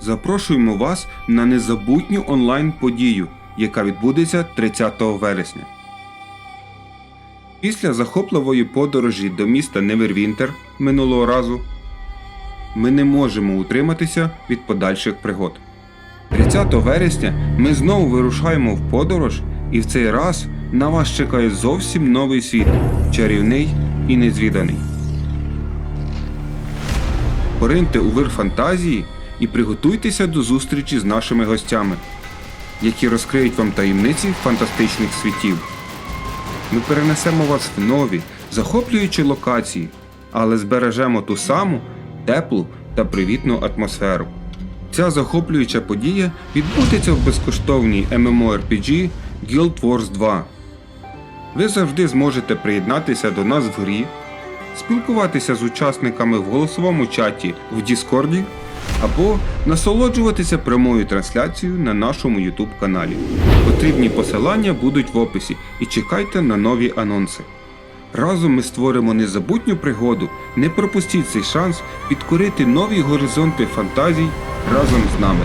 запрошуємо вас на незабутню онлайн-подію, яка відбудеться 30 вересня. Після захопливої подорожі до міста Невервінтер минулого разу ми не можемо утриматися від подальших пригод. 30 вересня ми знову вирушаємо в подорож, і в цей раз на вас чекає зовсім новий світ, чарівний і незвіданий. Пориньте у вир фантазії і приготуйтеся до зустрічі з нашими гостями, які розкриють вам таємниці фантастичних світів. Ми перенесемо вас в нові, захоплюючі локації, але збережемо ту саму теплу та привітну атмосферу. Ця захоплююча подія відбудеться в безкоштовній MMORPG Guild Wars 2. Ви завжди зможете приєднатися до нас в грі, спілкуватися з учасниками в голосовому чаті в Діскорді або насолоджуватися прямою трансляцією на нашому YouTube каналі. Потрібні посилання будуть в описі і чекайте на нові анонси. Разом ми створимо незабутню пригоду. Не пропустіть цей шанс підкорити нові горизонти фантазій разом з нами.